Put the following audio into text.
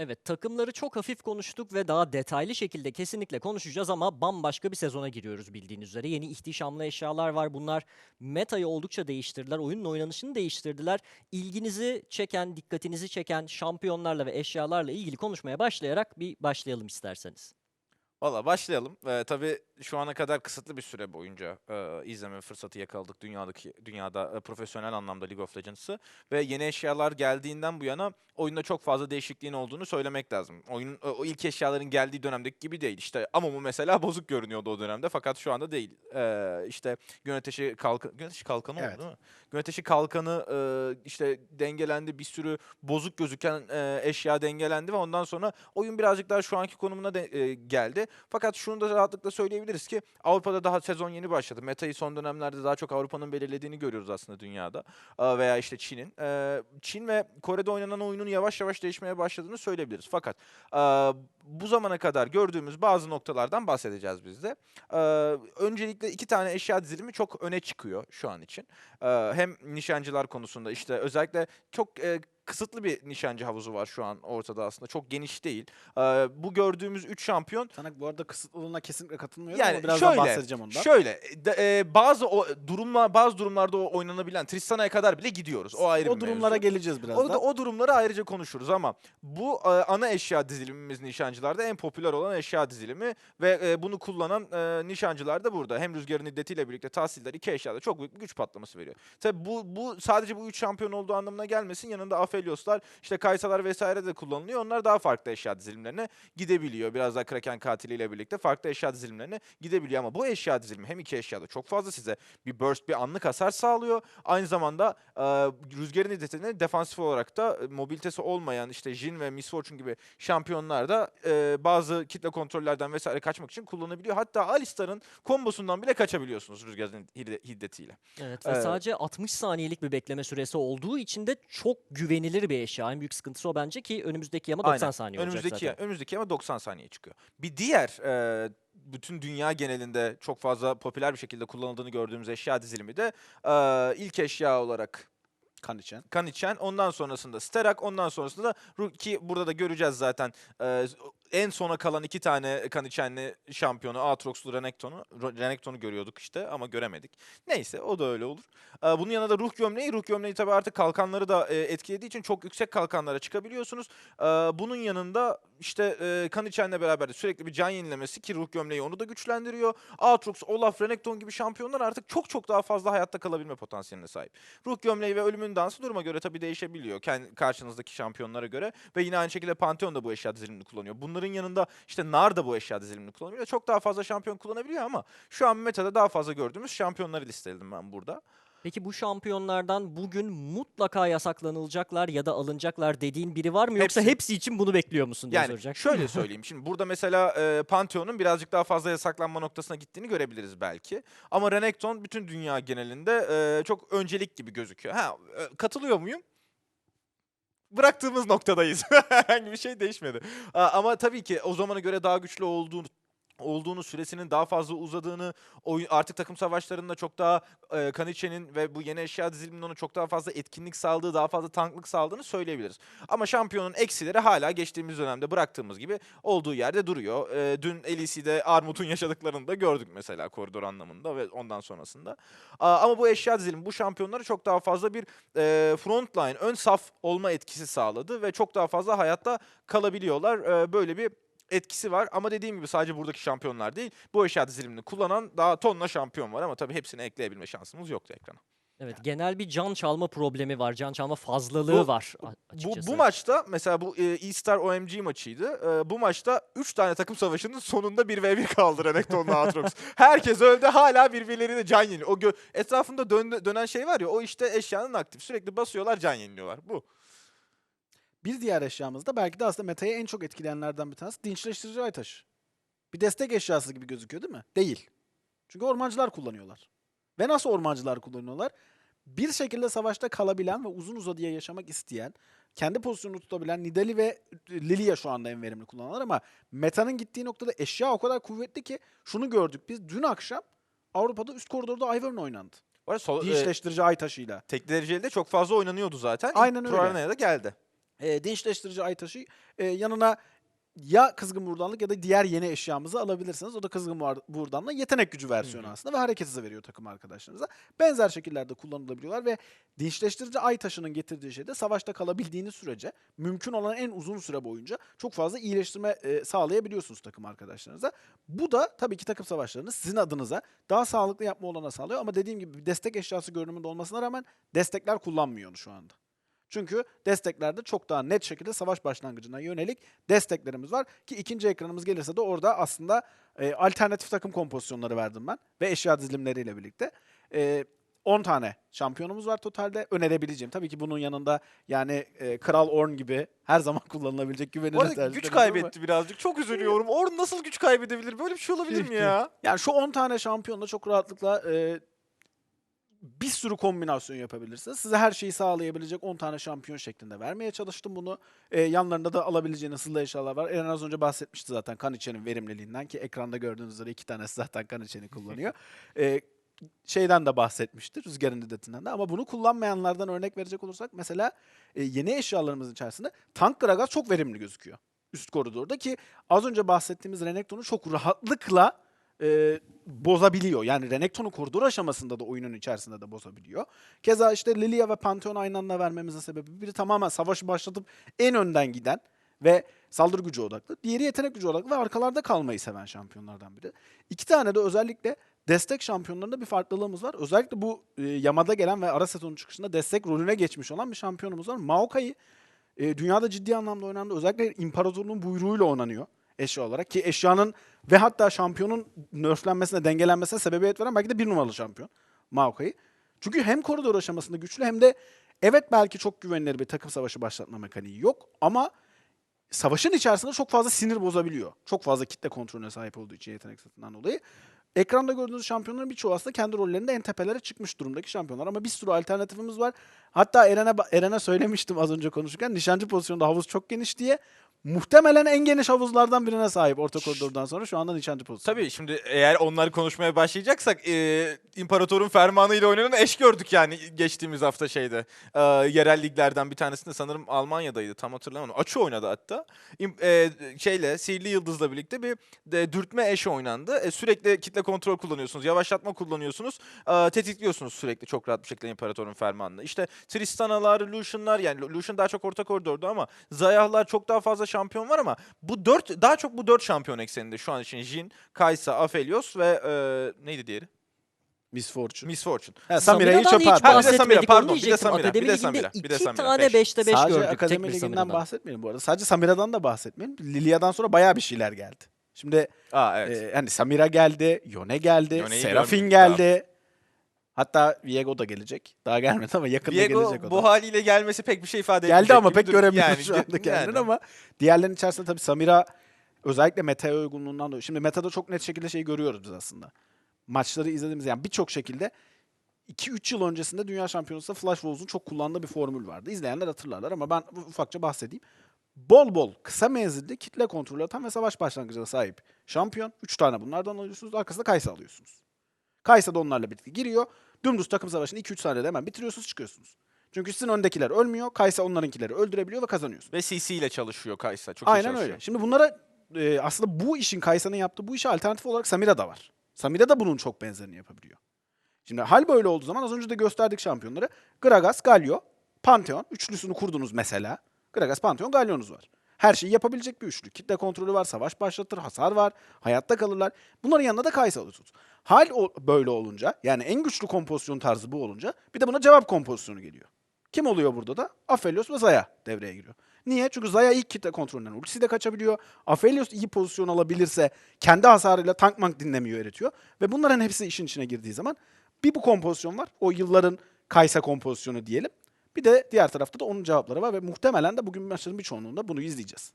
Evet, takımları çok hafif konuştuk ve daha detaylı şekilde kesinlikle konuşacağız ama bambaşka bir sezona giriyoruz bildiğiniz üzere. Yeni ihtişamlı eşyalar var. Bunlar metayı oldukça değiştirdiler. Oyunun oynanışını değiştirdiler. İlginizi çeken, dikkatinizi çeken şampiyonlarla ve eşyalarla ilgili konuşmaya başlayarak bir başlayalım isterseniz. Valla başlayalım. Ee, tabii şu ana kadar kısıtlı bir süre boyunca e, izleme fırsatı yakaladık dünyadaki dünyada e, profesyonel anlamda League of Legends'ı ve yeni eşyalar geldiğinden bu yana oyunda çok fazla değişikliğin olduğunu söylemek lazım. Oyun e, o ilk eşyaların geldiği dönemdeki gibi değil. İşte ama bu mesela bozuk görünüyordu o dönemde fakat şu anda değil. Ee, işte gün ateşi kalkan gün ateşi kalkanı Evet. oldu değil mi? Gün ateşi kalkanı e, işte dengelendi bir sürü bozuk gözüken e, eşya dengelendi ve ondan sonra oyun birazcık daha şu anki konumuna de- e, geldi. Fakat şunu da rahatlıkla söyleyebiliriz ki Avrupa'da daha sezon yeni başladı. Meta'yı son dönemlerde daha çok Avrupa'nın belirlediğini görüyoruz aslında dünyada. Aa, Veya işte Çin'in. Ee, Çin ve Kore'de oynanan oyunun yavaş yavaş değişmeye başladığını söyleyebiliriz. Fakat aa, bu zamana kadar gördüğümüz bazı noktalardan bahsedeceğiz biz de. Ee, öncelikle iki tane eşya dizilimi çok öne çıkıyor şu an için. Ee, hem nişancılar konusunda işte özellikle çok e, kısıtlı bir nişancı havuzu var şu an ortada aslında. Çok geniş değil. Ee, bu gördüğümüz 3 şampiyon Sana bu arada kısıtlılığına kesinlikle katılmıyorum yani ama birazdan şöyle, bahsedeceğim ondan. Şöyle, de- e, bazı o durumlar bazı durumlarda o oynanabilen Tristana'ya kadar bile gidiyoruz. O ayrı o durumlara mevzu. geleceğiz birazdan. O, da, o durumları ayrıca konuşuruz ama bu e, ana eşya dizilimimiz nişancılarda en popüler olan eşya dizilimi ve e, bunu kullanan e, nişancılar da burada. Hem rüzgarın iddetiyle birlikte tahsiller iki eşyada çok büyük bir güç patlaması veriyor. Tabi bu, bu sadece bu üç şampiyon olduğu anlamına gelmesin. Yanında Aphelios'lar, işte Kaysalar vesaire de kullanılıyor. Onlar daha farklı eşya dizilimlerine gidebiliyor. Biraz daha Kraken katiliyle birlikte farklı eşya dizilimlerine gidebiliyor ama bu eşya dizilimi hem iki eşyada çok fazla size bir burst, bir anlık hasar sağlıyor. Aynı zamanda e, rüzgarın iddetini defansif olarak da e, mobilitesi olmayan işte Jin ve Miss Fortune gibi şampiyonlar da e, bazı kitle kontrollerden vesaire kaçmak için kullanabiliyor. Hatta Alistar'ın kombosundan bile kaçabiliyorsunuz rüzgarın hidde- hiddetiyle. Evet ve Evet. sadece 60 saniyelik bir bekleme süresi olduğu için de çok güvenilir bir eşya. En büyük sıkıntısı o bence ki önümüzdeki yama 90 Aynen. saniye olacak Önümüzdeki zaten. önümüzdeki ama 90 saniye çıkıyor. Bir diğer e, bütün dünya genelinde çok fazla popüler bir şekilde kullanıldığını gördüğümüz eşya dizilimi de e, ilk eşya olarak kan içen. kan içen ondan sonrasında Sterak ondan sonrasında Ru- ki burada da göreceğiz zaten e, en sona kalan iki tane kan içenli şampiyonu Aatrox'lu Renekton'u Renekton'u görüyorduk işte ama göremedik. Neyse o da öyle olur. E, bunun yanında da ruh gömleği ruh gömleği tabii artık kalkanları da e, etkilediği için çok yüksek kalkanlara çıkabiliyorsunuz. E, bunun yanında işte e, kan içenle beraber de sürekli bir can yenilemesi ki ruh gömleği onu da güçlendiriyor. Aatrox, Olaf, Renekton gibi şampiyonlar artık çok çok daha fazla hayatta kalabilme potansiyeline sahip. Ruh gömleği ve ölümün dansı duruma göre tabii değişebiliyor. Kendi karşınızdaki şampiyonlara göre. Ve yine aynı şekilde Pantheon da bu eşya dizilimini kullanıyor. Bunların yanında işte Nar da bu eşya dizilimini kullanıyor. Çok daha fazla şampiyon kullanabiliyor ama şu an metada daha fazla gördüğümüz şampiyonları listeledim ben burada. Peki bu şampiyonlardan bugün mutlaka yasaklanılacaklar ya da alınacaklar dediğin biri var mı yoksa Hepsi. hepsi için bunu bekliyor musun diye Yani soracak. şöyle söyleyeyim. Şimdi burada mesela e, Pantheon'un birazcık daha fazla yasaklanma noktasına gittiğini görebiliriz belki. Ama Renekton bütün dünya genelinde e, çok öncelik gibi gözüküyor. Ha e, katılıyor muyum? Bıraktığımız noktadayız. Herhangi bir şey değişmedi. Ama tabii ki o zamana göre daha güçlü olduğunu olduğunu süresinin daha fazla uzadığını artık takım savaşlarında çok daha e, Kaniçe'nin ve bu yeni eşya diziliminin ona çok daha fazla etkinlik sağladığı, daha fazla tanklık sağladığını söyleyebiliriz. Ama şampiyonun eksileri hala geçtiğimiz dönemde bıraktığımız gibi olduğu yerde duruyor. E, dün LEC'de Armut'un yaşadıklarını da gördük mesela koridor anlamında ve ondan sonrasında. Aa, ama bu eşya dizilimi bu şampiyonlara çok daha fazla bir e, frontline, ön saf olma etkisi sağladı ve çok daha fazla hayatta kalabiliyorlar. E, böyle bir etkisi var ama dediğim gibi sadece buradaki şampiyonlar değil. Bu eşya dizilimini kullanan daha tonla şampiyon var ama tabii hepsini ekleyebilme şansımız yoktu ekrana. Evet genel bir can çalma problemi var. Can çalma fazlalığı Bu- var a- Bu, açıkçası. bu maçta mesela bu e, E-Star OMG maçıydı. E, bu maçta 3 tane takım savaşının sonunda 1v1 kaldı Renekton'la Aatrox. Herkes öldü hala birbirlerine can yeniliyor. O etrafında dön- dönen şey var ya o işte eşyanın aktif. Sürekli basıyorlar can yeniliyorlar. Bu. Bir diğer eşyamız da belki de aslında metayı en çok etkileyenlerden bir tanesi dinçleştirici ay taşı. Bir destek eşyası gibi gözüküyor değil mi? Değil. Çünkü ormancılar kullanıyorlar. Ve nasıl ormancılar kullanıyorlar? Bir şekilde savaşta kalabilen ve uzun uzadıya yaşamak isteyen, kendi pozisyonunu tutabilen Nidali ve Lilia şu anda en verimli kullananlar ama metanın gittiği noktada eşya o kadar kuvvetli ki şunu gördük biz dün akşam Avrupa'da üst koridorda Ivern oynandı. Sol, e, ay taşıyla. tek dereceli de çok fazla oynanıyordu zaten. Aynen öyle. Pro Arena'ya da geldi. E, dinçleştirici Aytaş'ı e, yanına ya kızgın buradanlık ya da diğer yeni eşyamızı alabilirsiniz. O da kızgın buradanla yetenek gücü versiyonu Hı hı. aslında ve hareket hızı veriyor takım arkadaşlarınıza. Benzer şekillerde kullanılabiliyorlar ve dinçleştirici ay taşının getirdiği şey de savaşta kalabildiğiniz sürece mümkün olan en uzun süre boyunca çok fazla iyileştirme e, sağlayabiliyorsunuz takım arkadaşlarınıza. Bu da tabii ki takım savaşlarını sizin adınıza daha sağlıklı yapma olanağı sağlıyor ama dediğim gibi bir destek eşyası görünümünde olmasına rağmen destekler kullanmıyor şu anda. Çünkü desteklerde çok daha net şekilde savaş başlangıcına yönelik desteklerimiz var. Ki ikinci ekranımız gelirse de orada aslında e, alternatif takım kompozisyonları verdim ben. Ve eşya dizilimleriyle birlikte. E, 10 tane şampiyonumuz var totalde önerebileceğim. Tabii ki bunun yanında yani e, Kral Orn gibi her zaman kullanılabilecek güvenilir tercihlerimiz güç kaybetti birazcık. Çok üzülüyorum. Orn nasıl güç kaybedebilir? Böyle bir şey olabilir mi ya? Yani şu 10 tane şampiyonla çok rahatlıkla e, bir sürü kombinasyon yapabilirsiniz. Size her şeyi sağlayabilecek 10 tane şampiyon şeklinde vermeye çalıştım bunu. E, yanlarında da alabileceğiniz hızlı eşyalar var. Eren az önce bahsetmişti zaten kan içenin verimliliğinden ki ekranda gördüğünüz üzere iki tanesi zaten kan içeni kullanıyor. E, şeyden de bahsetmişti rüzgarın iddetinden de ama bunu kullanmayanlardan örnek verecek olursak mesela e, yeni eşyalarımızın içerisinde tank Gragas çok verimli gözüküyor üst koridorda ki az önce bahsettiğimiz Renekton'u çok rahatlıkla e, bozabiliyor. Yani Renekton'u koridor aşamasında da oyunun içerisinde de bozabiliyor. Keza işte Lilia ve Pantheon aynı anda vermemizin sebebi biri tamamen savaşı başlatıp en önden giden ve saldırı gücü odaklı. Diğeri yetenek gücü odaklı ve arkalarda kalmayı seven şampiyonlardan biri. İki tane de özellikle destek şampiyonlarında bir farklılığımız var. Özellikle bu e, Yamada gelen ve ara sezonun çıkışında destek rolüne geçmiş olan bir şampiyonumuz var. Maokai'yi e, dünyada ciddi anlamda oynandı. Özellikle imparatorluğun buyruğuyla oynanıyor eşya olarak. Ki eşyanın ve hatta şampiyonun nerflenmesine, dengelenmesine sebebiyet veren belki de bir numaralı şampiyon Maokai. Çünkü hem koridor aşamasında güçlü hem de evet belki çok güvenilir bir takım savaşı başlatma mekaniği yok ama savaşın içerisinde çok fazla sinir bozabiliyor. Çok fazla kitle kontrolüne sahip olduğu için yetenek satından dolayı. Ekranda gördüğünüz şampiyonların birçoğu aslında kendi rollerinde en tepelere çıkmış durumdaki şampiyonlar. Ama bir sürü alternatifimiz var. Hatta Eren'e Eren'e söylemiştim az önce konuşurken nişancı pozisyonunda havuz çok geniş diye. Muhtemelen en geniş havuzlardan birine sahip orta koridordan sonra şu anda nişancı pozisyonu. Tabii şimdi eğer onları konuşmaya başlayacaksak e, imparatorun fermanıyla oynanan eş gördük yani geçtiğimiz hafta şeyde. E, yerel liglerden bir tanesinde sanırım Almanya'daydı tam hatırlamıyorum. Açı oynadı hatta. İm- e, şeyle Sihirli Yıldız'la birlikte bir de, dürtme eş oynandı. E, sürekli kitle kontrol kullanıyorsunuz. Yavaşlatma kullanıyorsunuz. E, tetikliyorsunuz sürekli çok rahat bir şekilde imparatorun fermanını. İşte Tristanalar, Lucian'lar yani Lucian daha çok orta koridorda ama Zayahlar çok daha fazla şampiyon var ama bu dört daha çok bu dört şampiyon ekseninde şu an için Jin, Kaysa, Aphelios ve e, neydi diğeri? Miss Fortune. Miss Fortune. Ha, Samira'yı Samira'dan çöpe hiç. Ha, bir de Samira, bahsetmedik pardon, onu bir de diyecektim. Samira, Akademi bir de Ligi'nde Samira, bir de iki Samira. tane Beş. 5'te 5 Sadece gördük. Akademi tek bir Ligi'nden Samira'dan. bahsetmeyelim bu arada. Sadece Samira'dan da bahsetmeyelim. Lilia'dan sonra bayağı bir şeyler geldi. Şimdi Aa evet. e, hani Samira geldi, Yone geldi, Yone'yi Serafin görmedik geldi. Hatta Viego da gelecek. Daha gelmedi ama yakında Viego gelecek o da. bu haliyle gelmesi pek bir şey ifade Geldi etmeyecek ama pek göremiyoruz şu anda kendini ama diğerlerinin içerisinde tabii Samira özellikle meta'ya uygunluğundan dolayı. Şimdi metada çok net şekilde şeyi görüyoruz biz aslında. Maçları izlediğimiz yani birçok şekilde 2-3 yıl öncesinde Dünya Şampiyonası'nda Flash Rose'un çok kullandığı bir formül vardı. İzleyenler hatırlarlar ama ben ufakça bahsedeyim. Bol bol kısa menzilli kitle kontrolü atan ve savaş başlangıcına sahip şampiyon. 3 tane bunlardan alıyorsunuz. Arkasında Kaysa alıyorsunuz. Kaysa da onlarla birlikte giriyor. Dümdüz takım savaşını 2-3 saniyede hemen bitiriyorsunuz çıkıyorsunuz. Çünkü sizin öndekiler ölmüyor. Kaysa onlarınkileri öldürebiliyor ve kazanıyorsunuz. Ve CC ile çalışıyor Kaysa. Çok iyi Aynen çalışıyor. öyle. Şimdi bunlara e, aslında bu işin Kaysa'nın yaptığı bu işe alternatif olarak Samira da var. Samira da bunun çok benzerini yapabiliyor. Şimdi hal böyle olduğu zaman az önce de gösterdik şampiyonları. Gragas, Galio, Pantheon üçlüsünü kurdunuz mesela. Gragas, Pantheon, Galio'nuz var. Her şeyi yapabilecek bir üçlü. Kitle kontrolü var, savaş başlatır, hasar var, hayatta kalırlar. Bunların yanında da Kaysa alıyorsunuz. Hal o, böyle olunca, yani en güçlü kompozisyon tarzı bu olunca bir de buna cevap kompozisyonu geliyor. Kim oluyor burada da? Aphelios ve Zaya devreye giriyor. Niye? Çünkü Zaya ilk kitle kontrolünden ultisi de kaçabiliyor. Aphelios iyi pozisyon alabilirse kendi hasarıyla tank mank dinlemiyor eritiyor. Ve bunların hepsi işin içine girdiği zaman bir bu kompozisyon var. O yılların Kaysa kompozisyonu diyelim. Bir de diğer tarafta da onun cevapları var ve muhtemelen de bugün maçların birçoğunluğunda bunu izleyeceğiz.